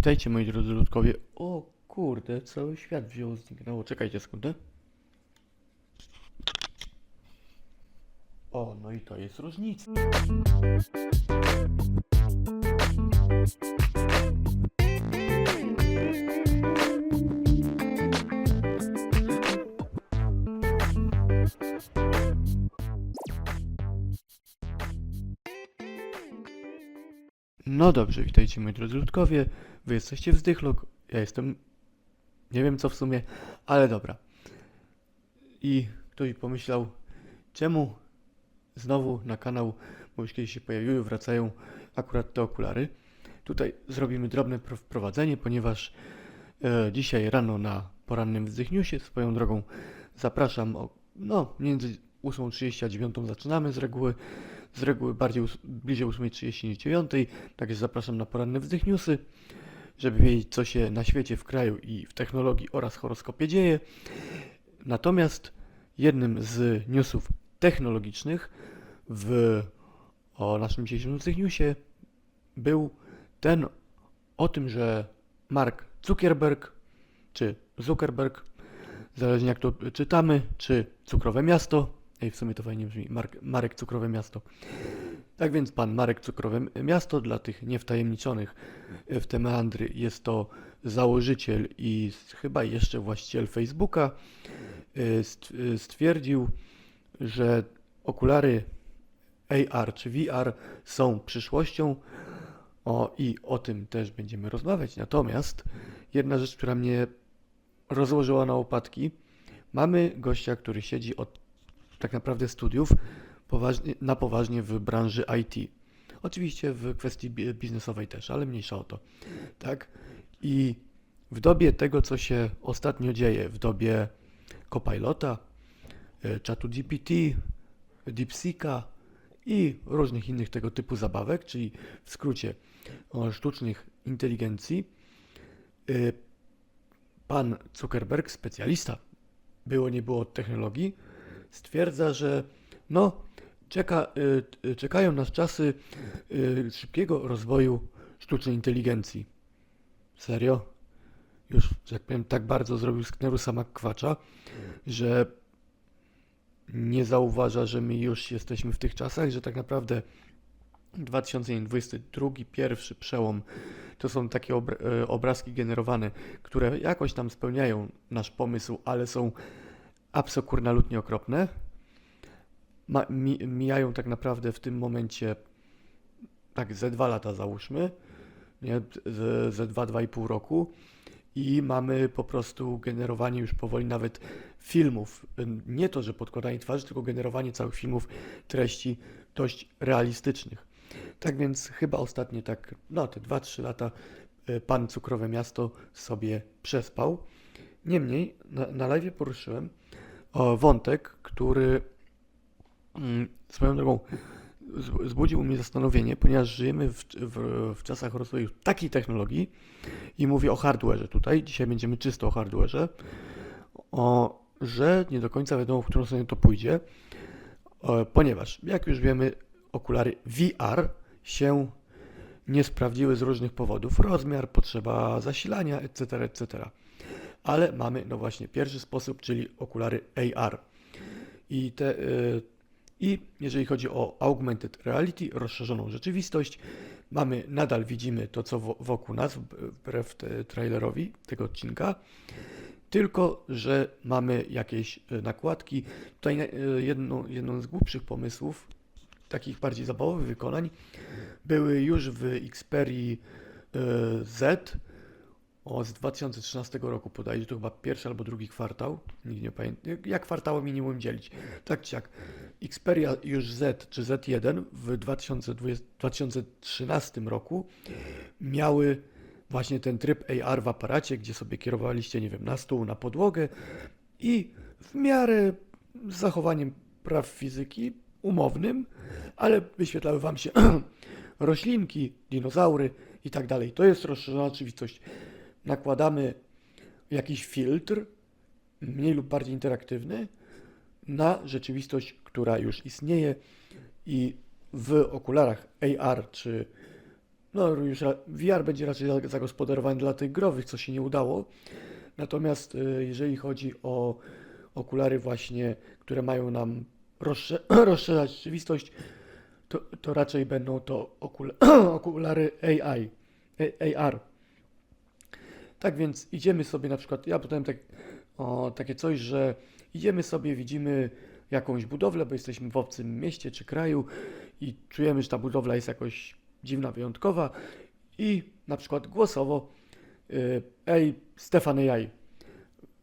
Witajcie moi drodzy ludkowie. O kurde, cały świat wziął zniknęło. Czekajcie sekundę. O, no i to jest różnica. No dobrze, witajcie moi drodzy ludkowie. Wy jesteście w Zdychlog, ja jestem... Nie wiem co w sumie, ale dobra. I ktoś pomyślał, czemu znowu na kanał, bo już kiedyś się pojawiły, wracają akurat te okulary. Tutaj zrobimy drobne pro- wprowadzenie, ponieważ e, dzisiaj rano na porannym Wzdychniusie, swoją drogą zapraszam, o, no między 8.30 a 9.00 zaczynamy z reguły, z reguły bardziej bliżej 8.30 niż 9.00, także zapraszam na poranne Wzdychniusy, żeby wiedzieć co się na świecie, w kraju i w technologii oraz horoskopie dzieje. Natomiast jednym z newsów technologicznych w o naszym dzisiejszym Wzdychniusie był ten o tym, że Mark Zuckerberg, czy Zuckerberg, zależnie jak to czytamy, czy Cukrowe Miasto, ej w sumie to fajnie brzmi, Mark, Marek Cukrowe Miasto. Tak więc pan Marek Cukrowe Miasto, dla tych niewtajemniczonych w te meandry, jest to założyciel i chyba jeszcze właściciel Facebooka, y, y, stwierdził, że okulary AR czy VR są przyszłością, o, I o tym też będziemy rozmawiać. Natomiast jedna rzecz, która mnie rozłożyła na łopatki, mamy gościa, który siedzi od tak naprawdę studiów poważnie, na poważnie w branży IT. Oczywiście w kwestii bi- biznesowej też, ale mniejsza o to. Tak? I w dobie tego, co się ostatnio dzieje, w dobie Copilota, e, czatu GPT, DeepSeeka i różnych innych tego typu zabawek, czyli w skrócie sztucznych inteligencji, y, pan Zuckerberg, specjalista, było nie było od technologii, stwierdza, że no, czeka, y, y, czekają nas czasy y, szybkiego rozwoju sztucznej inteligencji. Serio? Już, jak powiem, tak bardzo zrobił sknerusa McQuacza, że nie zauważa, że my już jesteśmy w tych czasach, że tak naprawdę 2022, pierwszy przełom, to są takie e, obrazki generowane, które jakoś tam spełniają nasz pomysł, ale są absokurnalutnie okropne. Ma, mi, mijają tak naprawdę w tym momencie tak ze dwa lata załóżmy, nie, ze, ze dwa, dwa i pół roku i mamy po prostu generowanie już powoli nawet filmów. Nie to, że podkładanie twarzy, tylko generowanie całych filmów, treści dość realistycznych. Tak więc chyba ostatnie tak, no te 2-3 lata e, pan Cukrowe Miasto sobie przespał. Niemniej na, na live poruszyłem wątek, który mm, swoją drogą zbudził mnie zastanowienie, ponieważ żyjemy w, w, w czasach rozwoju takiej technologii i mówię o hardware'ze tutaj, dzisiaj będziemy czysto o hardware'ze, o, że nie do końca wiadomo, w którą stronę to pójdzie, e, ponieważ jak już wiemy, okulary VR się nie sprawdziły z różnych powodów. Rozmiar, potrzeba zasilania, etc., etc. Ale mamy, no właśnie, pierwszy sposób, czyli okulary AR. I, te, y, I jeżeli chodzi o augmented reality, rozszerzoną rzeczywistość, mamy, nadal widzimy to, co wo- wokół nas, wbrew te, trailerowi tego odcinka, tylko, że mamy jakieś y, nakładki. Tutaj y, jedną, jedną z głupszych pomysłów, takich bardziej zabawowych wykonań, były już w Xperii y, Z o, z 2013 roku podajże, to chyba pierwszy albo drugi kwartał, nikt nie pamięta, jak kwartały minimum dzielić. Tak czy jak, Xperia już Z czy Z1 w 2020, 2013 roku miały właśnie ten tryb AR w aparacie, gdzie sobie kierowaliście, nie wiem, na stół, na podłogę i w miarę z zachowaniem praw fizyki umownym, ale wyświetlały wam się roślinki, dinozaury i tak dalej. To jest rozszerzona rzeczywistość. Nakładamy jakiś filtr, mniej lub bardziej interaktywny, na rzeczywistość, która już istnieje i w okularach AR czy no już VR będzie raczej za- zagospodarowany dla tych growych, co się nie udało. Natomiast y, jeżeli chodzi o okulary właśnie, które mają nam rozsze- rozszerzać rzeczywistość, to, to raczej będą to okula- okulary AI, AR. Tak więc idziemy sobie na przykład, ja potem tak, o, takie coś, że idziemy sobie, widzimy jakąś budowlę, bo jesteśmy w obcym mieście czy kraju i czujemy, że ta budowla jest jakoś dziwna, wyjątkowa i na przykład głosowo y, ej, Stefan AI,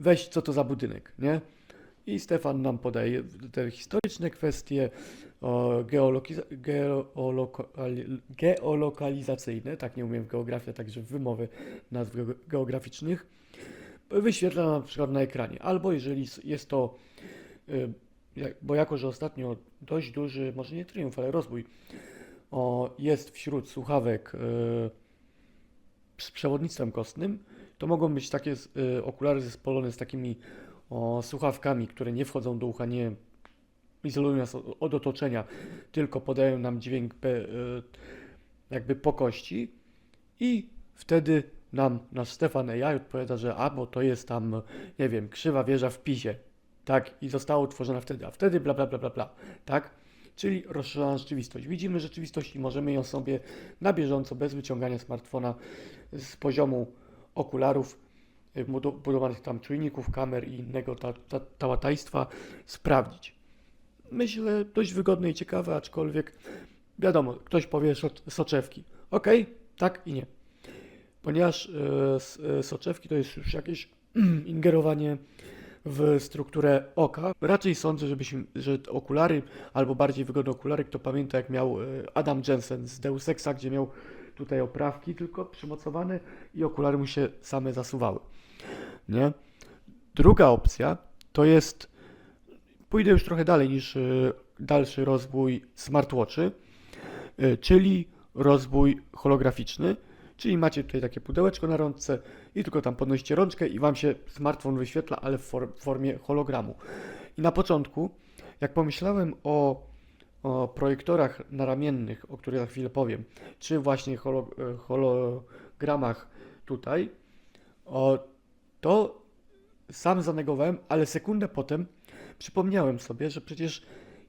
weź co to za budynek, nie? I Stefan nam podaje te historyczne kwestie geolokalizacyjne, tak nie umiem w geografii, także wymowy nazw geo- geograficznych, wyświetla na przykład na ekranie. Albo jeżeli jest to, y, bo jako, że ostatnio dość duży, może nie triumf, ale rozwój jest wśród słuchawek y, z przewodnictwem kostnym, to mogą być takie y, okulary zespolone z takimi o, słuchawkami, które nie wchodzą do ucha, nie izolują nas od, otoczenia, tylko podają nam dźwięk y, jakby po kości. I wtedy nam nasz Stefan AI odpowiada, że a, bo to jest tam, nie wiem, krzywa wieża w Pizie, tak, i została utworzona wtedy, a wtedy bla, bla, bla, bla, bla, tak, czyli rozszerzona rzeczywistość. Widzimy rzeczywistość i możemy ją sobie na bieżąco, bez wyciągania smartfona z poziomu okularów, budowanych tam czujników, kamer i innego ta, ta, tałatajstwa sprawdzić. Myślę, dość wygodne i ciekawe, aczkolwiek wiadomo, ktoś powie soczewki. Ok, tak i nie. Ponieważ s- e, soczewki to jest już jakieś ingerowanie w strukturę oka. Raczej sądzę, żebyśmy, że okulary, albo bardziej wygodne okulary, kto pamięta jak miał Adam Jensen z Deus Exa, gdzie miał tutaj oprawki tylko przymocowane i okulary mu się same zasuwały. Nie? Druga opcja to jest, pójdę już trochę dalej niż e, dalszy rozwój smartwatchy, e, czyli rozwój holograficzny, czyli macie tutaj takie pudełeczko na rączce i tylko tam podnosicie rączkę i wam się smartfon wyświetla, ale w for- formie hologramu. I na początku, jak pomyślałem o, o projektorach naramiennych, o których za chwilę powiem, czy właśnie e, hologramach tutaj, o, to sam zanegowałem, ale sekundę potem przypomniałem sobie, że przecież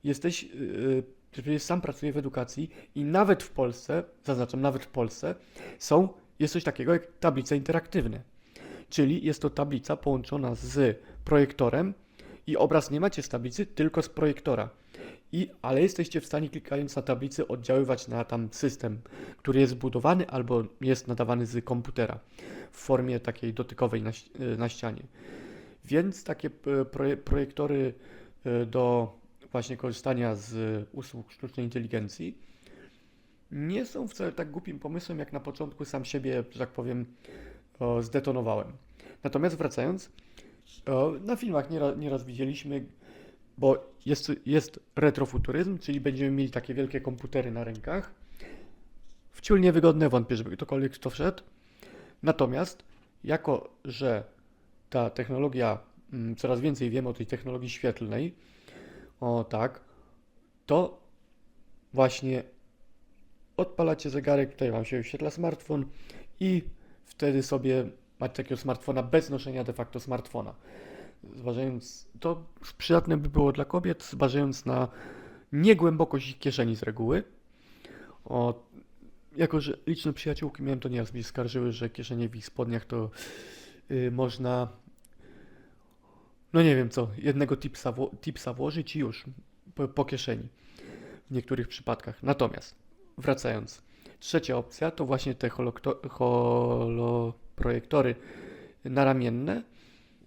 jesteś, yy, przecież sam pracuję w edukacji i nawet w Polsce, zaznaczam, nawet w Polsce, są, jest coś takiego jak tablice interaktywne. Czyli jest to tablica połączona z projektorem i obraz nie macie z tablicy, tylko z projektora. I, ale jesteście w stanie klikając na tablicy oddziaływać na tam system, który jest zbudowany albo jest nadawany z komputera w formie takiej dotykowej na, y, na ścianie. Więc takie e, proje, projektory e, do właśnie korzystania z usług sztucznej inteligencji nie są wcale tak głupim pomysłem, jak na początku sam siebie, że tak powiem, zdetonowałem. Natomiast wracając, na filmach nieraz, nieraz widzieliśmy, bo jest, jest retrofuturyzm, czyli będziemy mieli takie wielkie komputery na rękach. Wciul niewygodne, wątpię, żeby ktokolwiek w to wszedł. Natomiast, jako że ta technologia, mm, coraz więcej wiemy o tej technologii świetlnej, o tak, to właśnie odpalacie zegarek, tutaj Wam się wyświetla smartfon i wtedy sobie macie takiego smartfona bez noszenia de facto smartfona. Zważając, to przydatne by było dla kobiet, zważając na niegłębokość ich kieszeni z reguły. O, jako, że liczne przyjaciółki miałem, to nieraz mi skarżyły, że kieszenie w ich spodniach to y, można, no nie wiem co, jednego tipsa, wło- tipsa włożyć i już po, po kieszeni w niektórych przypadkach. Natomiast wracając, trzecia opcja to właśnie te holokto- holoprojektory naramienne,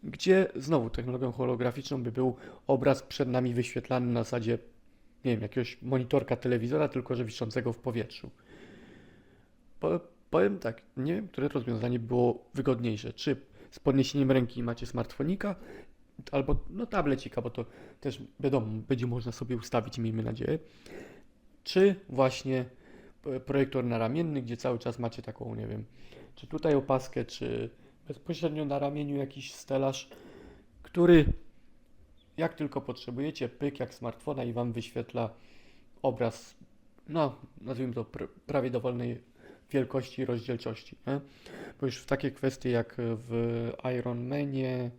gdzie znowu technologią holograficzną by był obraz przed nami wyświetlany na zasadzie, nie wiem, jakiegoś monitorka telewizora, tylko że wiszącego w powietrzu. Po, powiem tak, nie wiem, które rozwiązanie było wygodniejsze. Czy z podniesieniem ręki macie smartfonika, albo no tablecika, bo to też wiadomo, będzie można sobie ustawić, miejmy nadzieję. Czy właśnie p- projektor naramienny, gdzie cały czas macie taką, nie wiem, czy tutaj opaskę, czy bezpośrednio na ramieniu jakiś stelaż, który jak tylko potrzebujecie, pyk jak smartfona i Wam wyświetla obraz, no nazwijmy to pr- prawie dowolnej wielkości i rozdzielczości. Nie? Bo już w takie kwestie jak w Iron Manie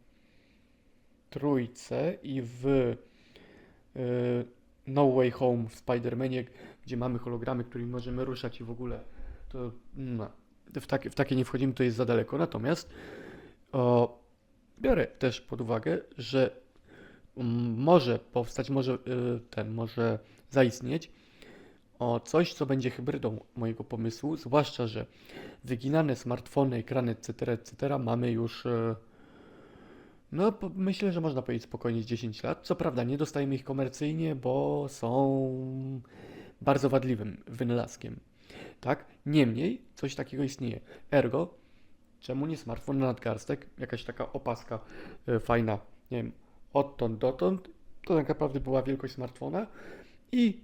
trójce i w y, No Way Home w Spider-Manie, gdzie mamy hologramy, którymi możemy ruszać i w ogóle, to no, w, takie, w takie nie wchodzimy, to jest za daleko. Natomiast o, biorę też pod uwagę, że mm, może powstać, może y, ten, może zaistnieć o coś, co będzie hybrydą mojego pomysłu, zwłaszcza, że wyginane smartfony, ekrany, etc., etc. mamy już, e, no myślę, że można powiedzieć spokojnie z 10 lat. Co prawda nie dostajemy ich komercyjnie, bo są bardzo wadliwym wynalazkiem, tak? Niemniej coś takiego istnieje. Ergo, czemu nie smartfon na nadgarstek? Jakaś taka opaska e, fajna, nie wiem, odtąd dotąd, to tak naprawdę była wielkość smartfona i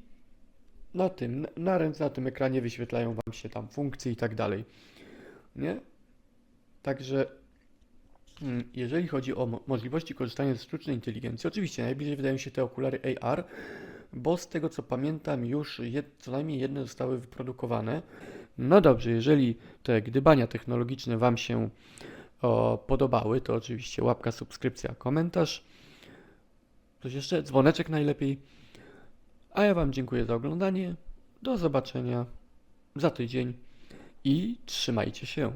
na tym, na ręce, na tym ekranie wyświetlają Wam się tam funkcje i tak dalej. Nie? Także mm, jeżeli chodzi o mo- możliwości korzystania ze sztucznej inteligencji, oczywiście najbliżej wydają się te okulary AR, bo z tego co pamiętam już jed, co najmniej jedne zostały wyprodukowane. No dobrze, jeżeli te gdybania technologiczne Wam się o, podobały, to oczywiście łapka, subskrypcja, komentarz. Coś jeszcze? Dzwoneczek najlepiej. A ja Wam dziękuję za oglądanie. Do zobaczenia za tydzień i trzymajcie się.